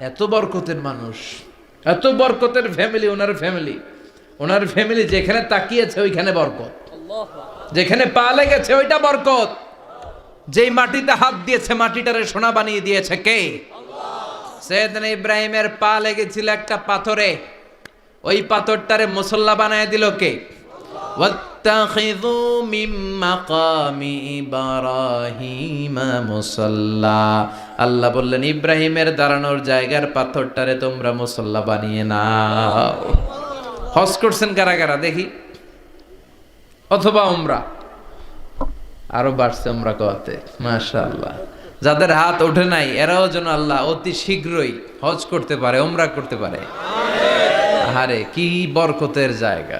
এত বরকতের মানুষ, এত বরকতের ফ্যামিলি ওনার ফ্যামিলি ওনার ফ্যামিলি যেখানে তাকিয়েছে, ওইখানে বরকত। যেখানে পা লেগেছে, ওইটা বরকত। যেই মাটিতে হাত দিয়েছে, মাটিটারে সোনা বানিয়ে দিয়েছে কে? সৈয়দন ইব্রাহিমের পা লেগেছিল একটা পাথরে। ওই পাথরটারে মুসল্লা বানায় দিল কে? واتخذوا من مقام إبراهيم মুসল্লা আল্লাহ বললেন ইব্রাহিমের দাঁড়ানোর জায়গার পাথরটারে তোমরা মুসল্লা বানিয়ে নাও হজ করছেন কারা কারা দেখি অথবা উমরা আরো বাড়ছে উমরা কতে মাশাআল্লাহ যাদের হাত ওঠে নাই এরাও যেন আল্লাহ অতি শীঘ্রই হজ করতে পারে উমরা করতে পারে আহারে কি বরকতের জায়গা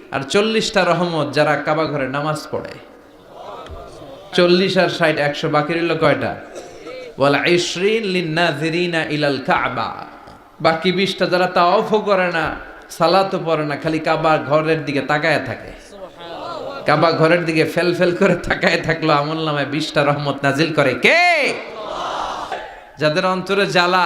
আর চল্লিশটা রহমত যারা কাবা ঘরে নামাজ পড়ে। চল্লিশ আর ষাট একশো বাকি রইল কয়টা? বলে ইসরিন লিন্নাজিরিনা ইলাল কাবা। বাকি বিশটা যারা তাওয়াফও করে না, সালাতও পড়ে না, খালি কাবা ঘরের দিকে তাকায় থাকে। কাবা ঘরের দিকে ফেল ফেল করে তাকায় থাকল, আমল নামায় বিশটা রহমত নাজিল করে কে? যাদের অন্তরে জ্বালা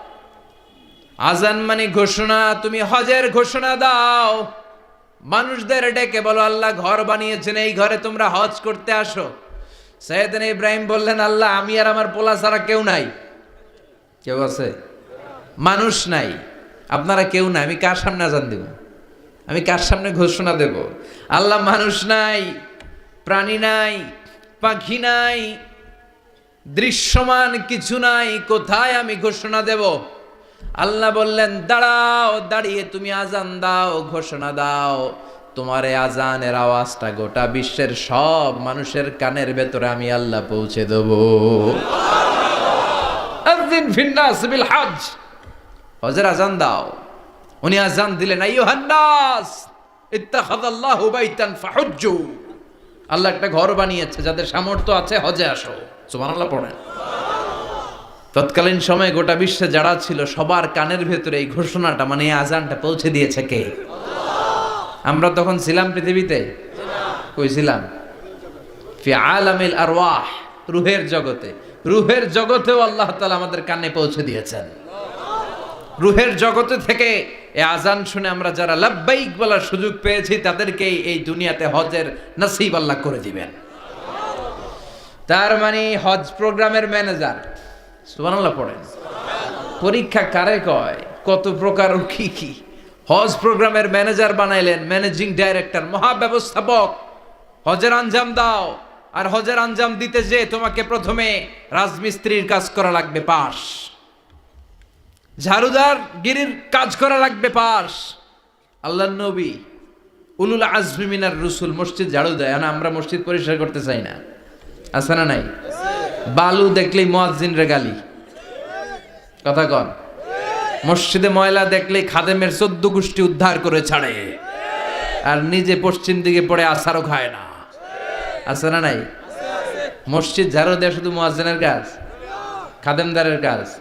আজান মানে ঘোষণা, তুমি হজের ঘোষণা দাও। মানুষদের ডেকে বলো, আল্লাহ ঘর বানিয়েছেন, এই ঘরে তোমরা হজ করতে আসো। সৈয়দিন ইব্রাহিম বললেন, আল্লাহ, আমি আর আমার পোলা ছাড়া কেউ নাই। কেউ আছে? মানুষ নাই। আপনারা কেউ নাই, আমি কার সামনে আজান দেব? আমি কার সামনে ঘোষণা দেব? আল্লাহ মানুষ নাই, প্রাণী নাই, পাখি নাই, দৃশ্যমান কিছু নাই, কোথায় আমি ঘোষণা দেব? আল্লাহ বললেন, দাঁড়াও, দাঁড়িয়ে তুমি আজান দাও, ঘোষণা দাও। তোমার এই আজানের আওয়াজটা গোটা বিশ্বের সব মানুষের কানের ভেতরে আমি আল্লাহ পৌঁছে দেব। আল্লাহ একটা ঘর বানিয়েছে, যাদের সামর্থ্য আছে হজে আসো। সুবহানাল্লাহ, পড়েন। তৎকালীন সময়ে গোটা বিশ্বে যারা ছিল, সবার কানের ভেতরে এই ঘোষণাটা মানে এই আজানটা পৌঁছে দিয়েছে কে? আমরা তখন ছিলাম পৃথিবীতে? কই ছিলাম? ফি আলামিল আরওয়াহ, রুহের জগতে। রুহের জগতেও আল্লাহ তাআলা আমাদের কানে পৌঁছে দিয়েছেন। রুহের জগতে থেকে এই আজান শুনে আমরা যারা লাব্বাইক বলার সুযোগ পেয়েছি, তাদেরকে এই দুনিয়াতে হজের নসিব আল্লাহ করে দিবেন। তার মানে হজ প্রোগ্রামের ম্যানেজার। সুবহানাল্লাহ পড়েন। পরীক্ষা কারে কয়? কত প্রকার ও কি কি? হজ প্রোগ্রামের ম্যানেজার বানাইলেন, ম্যানেজিং ডাইরেক্টর, মহাব্যবস্থাপক। হজের আঞ্জাম দাও, আর হজের আঞ্জাম দিতে যে তোমাকে প্রথমে রাজমিস্ত্রির কাজ করা লাগবে পাশ। ঝাড়ুদার গিরির কাজ করা লাগবে পাশ। আল্লাহ নবী উলুল আজমি মিনার রসুল মসজিদ ঝাড়ু দেয়। না আমরা মসজিদ পরিষ্কার করতে চাই না। আছে না নাই? বালু দেখলেই মোয়াজ্জিনরে গালি। কথা কন। মসজিদে ময়লা দেখলেই খাদেমের চোদ্দ গোষ্ঠী উদ্ধার করে ছাড়ে। আর নিজে পশ্চিম দিকে পড়ে আসারও খায় না। আছে না নাই? মসজিদ ঝাড়ু দেয় শুধু মোয়াজ্জিনের কাজ? খাদেমদারের কাজ?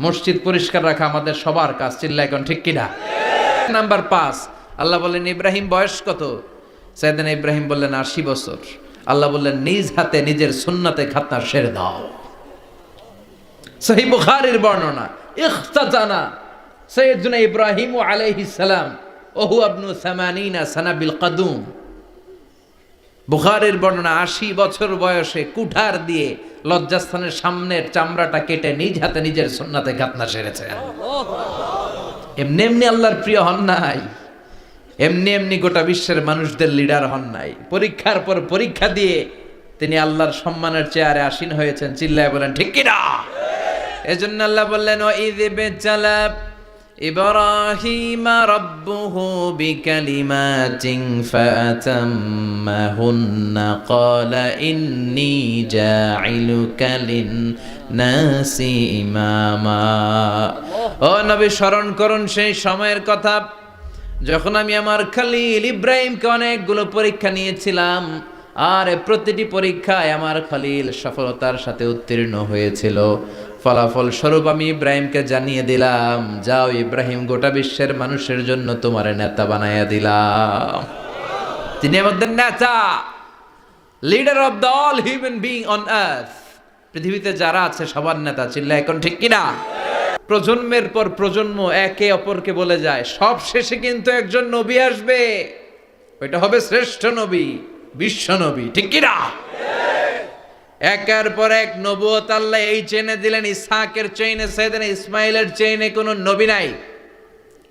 মসজিদ পরিষ্কার রাখা আমাদের সবার কাজ চিল্লা এখন ঠিক কিনা? নাম্বার পাঁচ, আল্লাহ বললেন ইব্রাহিম বয়স কত? সাইদিন ইব্রাহিম বললেন, আশি বছর। আল্লাহ বললেন, নিজ হাতে নিজের সুন্নাতে খাতনা সেরে দাও। সহি বুখারীর বর্ণনা ইখতাজানা সৈয়দুনা ইব্রাহিম আলাইহিস সালাম, ওহু আবনু সামানিনা সানাবিল কাদুম। বুখারের বর্ণনা, আশি বছর বয়সে কুঠার দিয়ে লজ্জাস্থানের সামনের চামড়াটা কেটে নিজ হাতে নিজের সুন্নাতে খাতনা সেরেছে। এমনি এমনি আল্লাহর প্রিয় হন নাই। এমনি এমনি গোটা বিশ্বের মানুষদের লিডার হন নাই পরীক্ষার পর পরীক্ষা দিয়ে তিনি আল্লাহর সম্মানের চেয়ারে আসীন হয়েছেন চিল্লায় বলেন ঠিক কিনা এজন্য আল্লাহ বললেন ও ঈদ বেচালা إبراهيم ربه بكلمات فأتمهن قال إني جاعلك للناس إماما ও নবী স্মরণ করুন সেই সময়ের কথা যখন আমি আমার খালিল ইব্রাহিমকে অনেকগুলো পরীক্ষা নিয়েছিলাম, আর প্রতিটি পরীক্ষায় আমার খালিল সফলতার সাথে উত্তীর্ণ হয়েছিল। ফলাফল স্বরূপ আমি ইব্রাহিমকে জানিয়ে দিলাম, যাও ইব্রাহিম, গোটা বিশ্বের মানুষের জন্য তোমার নেতা বানাইয়া দিলাম। তিনি আমাদের নেতা leader of the all human being on earth পৃথিবীতে যারা আছে, সবার নেতা চিল্লা এখন ঠিক কিনা? প্রজন্মের পর প্রজন্ম একে অপরকে বলে যায়। সব শেষে কিন্তু একজন নবী আসবে। ওইটা হবে শ্রেষ্ঠ নবী, বিশ্ব নবী। ঠিক কিনা? একের পর এক নবুয়ত আল্লাহ এই চেনে দিলেন। ইসহাকের চেইনে সেদিন ইসমাইলের চেইনে কোনো নবী নাই।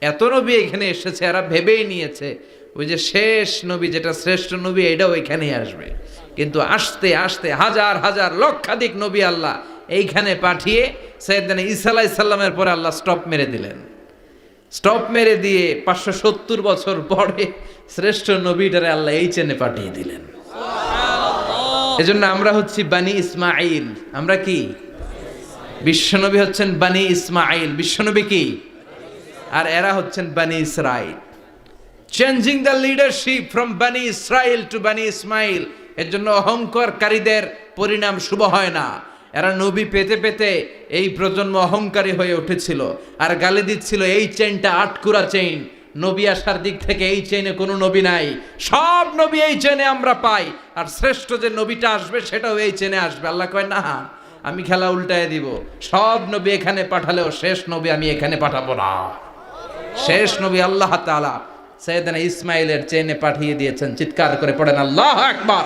এত নবী এখানে এসেছে, এরা ভেবেই নিয়েছে। ওই যে শেষ নবী, যেটা শ্রেষ্ঠ নবী এটাও এখানেই আসবে। কিন্তু আসতে আসতে হাজার হাজার, লক্ষাধিক নবী আল্লাহ এইখানে পাঠিয়ে সৈয়দান ইসা আলাইহিস সাল্লামের পরে আল্লাহ স্টপ মেরে দিলেন। স্টপ মেরে দিয়ে পাঁচশো সত্তর বছর পরে শ্রেষ্ঠ নবীটারে আল্লাহ এই চেনে পাঠিয়ে দিলেন। এজন্য আমরা হচ্ছি বানি ইসমাইল আমরা কি? বিশ্বনবী হচ্ছেন বানি ইসমাইল বিশ্বনবী কি? আর এরা হচ্ছেন Bani Israel changing the leadership from Bani Israel to Bani Ismail এর জন্য অহংকারকারীদের পরিণাম শুভ হয় না। এরা নবী পেতে পেতে এই প্রজন্ম অহংকারী হয়ে উঠেছিল। আর গালি দিচ্ছিল, এই চেইনটা আটকুরা চেইন নবী আসার দিক থেকে এই চেইনে কোনো নবী নাই। সব নবী এই চেনে আমরা পাই। আর শ্রেষ্ঠ যে নবীটা আসবে, সেটাও এই চেনে আসবে। আল্লাহ কয়, না, আমি খেলা উল্টায় দিব। সব নবী এখানে পাঠালেও শেষ নবী আমি এখানে পাঠাবো না। শেষ নবী আল্লাহ তাআলা সৈয়দনা ইসমাইলের চেনে পাঠিয়ে দিয়েছেন। চিৎকার করে পড়েন, আল্লাহ আকবার!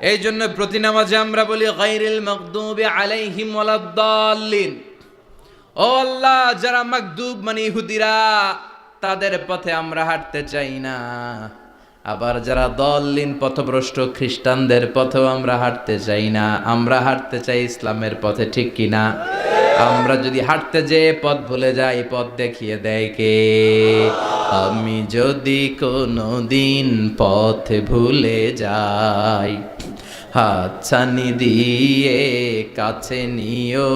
এই জন্য প্রতি নামাজে আমরা বলি গাইরিল মাকদুবি আলাইহিম ওয়ালাদ্দাল্লিন ও আল্লাহ, যারা মাকদুব মানে ইহুদিরা, তাদের পথে আমরা হাঁটতে চাই না। আবার যারা দললিন, পথভ্রষ্ট খ্রিস্টানদের পথেও আমরা হাঁটতে চাই না। আমরা হাঁটতে চাই ইসলামের পথে, ঠিক কিনা আমরা যদি হাঁটতে যে পথ ভুলে যাই, পথ দেখিয়ে দেয় কে? আমি যদি কোনো দিন পথ ভুলে যাই হাতছানি দিয়ে কাছে নিও।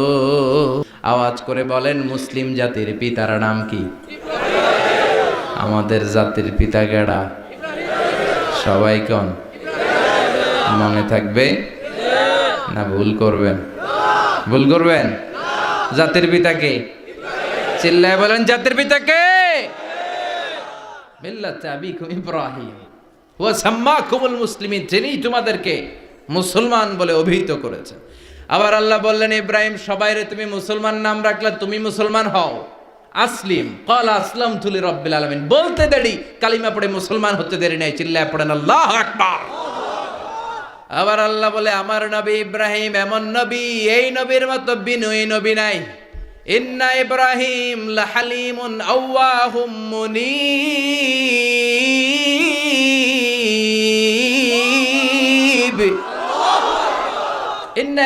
আওয়াজ করে বলেন, মুসলিম জাতির পিতার নাম কি? আমাদের জাতির পিতা গেড়া সবাই কন? মনে থাকবে? না, ভুল করবেন। ভুল করবেন? জাতির পিতাকে চিল্লায় বলেন, জাতির পিতাকে মিল্লাতে আবিকুম ইব্রাহিম। হুয়া সাম্মাকুমুল মুসলিমিন, যিনি তোমাদেরকে মুসলমান বলে অভিহিত করেছে আবার আল্লাহ বললেন, ইব্রাহিম সবাইরে তুমি মুসলমান নাম রাখলে তুমি মুসলমান হও। আসলিম, কল আসলাম তুলি রব্বিল আলমিন। বলতে দেরি, কালিমা পড়ে মুসলমান হতে দেরি নাই, চিল্লায় পড়েন, আল্লাহ আকবার। আবার আল্লাহ বলে, আমার নবী ইব্রাহিম এমন নবী, এই নবীর মতো বিনয়ী নবী নাই। ইন্না ইব্রাহিম লাহালিমুন আওয়াহুম মুনিব।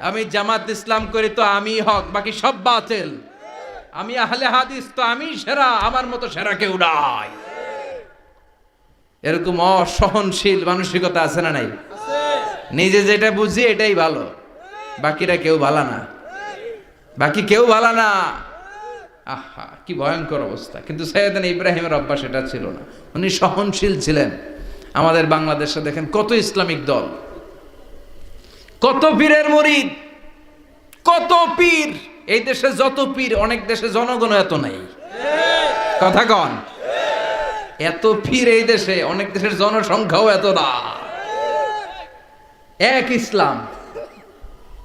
আমি জামাত ইসলাম করি তো আমি হক, বাকি সব বাতিল। আমি আহলে হাদিস তো আমি সেরা, আমার মতো সেরা কেউ নাই। এরকম অসহনশীল মানসিকতা আছে না নাই? নিজে যেটা বুঝি এটাই ভালো। বাকিরা কেউ ভালো না। বাকি কেউ ভালো না। আহা, কি ভয়ঙ্কর অবস্থা। কিন্তু সৈয়দান ইব্রাহিমের অভ্যাস এটা ছিল না। উনি সহনশীল ছিলেন। আমাদের বাংলাদেশে দেখেন কত ইসলামিক দল। কত পীরের মরিদ? কত পীর? এই দেশে যত পীর অনেক দেশে জনগণ এত নাই। কথা কন। এত পীর এই দেশে অনেক দেশের জনসংখ্যাও এত না। এক ইসলাম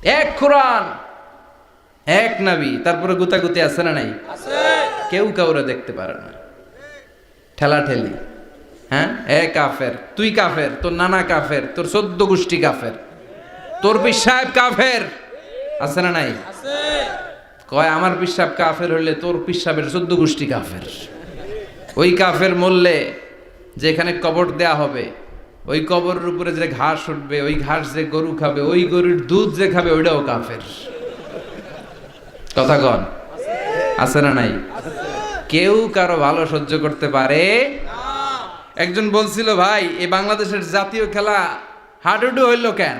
এক কোরআন এক নাবি। তারপরে গুতাগুতি আছে না নাই? কেউ কাউরে দেখতে পারে না। ঠেলা ঠেলি হ্যাঁ? এ কাফের তুই কাফের তোর নানা কাফের তোর চোদ্দ গোষ্ঠী কাফের। তোর পীর সাহেব কাফের? আছে না নাই? কয় আমার পিসাব কাফের হলে তোর পিসাবের চোদ্দ গোষ্ঠী কাফের। ওই কাফের মরলে যেখানে কবর দেয়া হবে ওই কবরের উপরে যে ঘাস উঠবে ওই ঘাস যে গরু খাবে ওই গরুর দুধ যে খাবে ওইটাও কাফের। কথা কন। আছে না নাই? কেউ কারও ভালো সহ্য করতে পারে? একজন বলছিল ভাই এই বাংলাদেশের জাতীয় খেলা হাডুডু হইল কেন?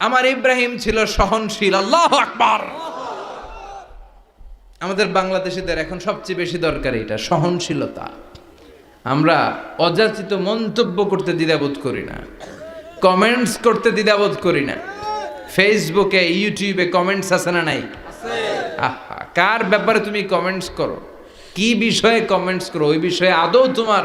আমার ইব্রাহিম ছিল সহনশীল। আল্লাহ আকবার। আমাদের বাংলাদেশিদের এখন সবচেয়ে বেশি দরকার এটা, সহনশীলতা। আমরা অযাচিত মন্তব্য করতে দ্বিধাবোধ করি না, কমেন্টস করতে দ্বিধাবোধ করি না। ফেসবুকে, ইউটিউবে কমেন্টস আছে না নাই? কার ব্যাপারে তুমি কমেন্টস করো? কি বিষয়ে কমেন্টস করো? ওই বিষয়ে আদৌ তোমার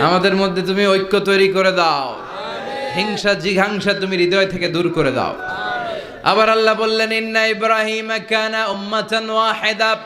আমাদের মধ্যে তুমি ঐক্য তৈরি করে দাও। হিংসা জিঘাংসা তুমি হৃদয় থেকে দূর করে দাও। আবার আল্লাহ বললেন ইন্না ইব্রাহিম কানা উম্মাতান ওয়াহিদা।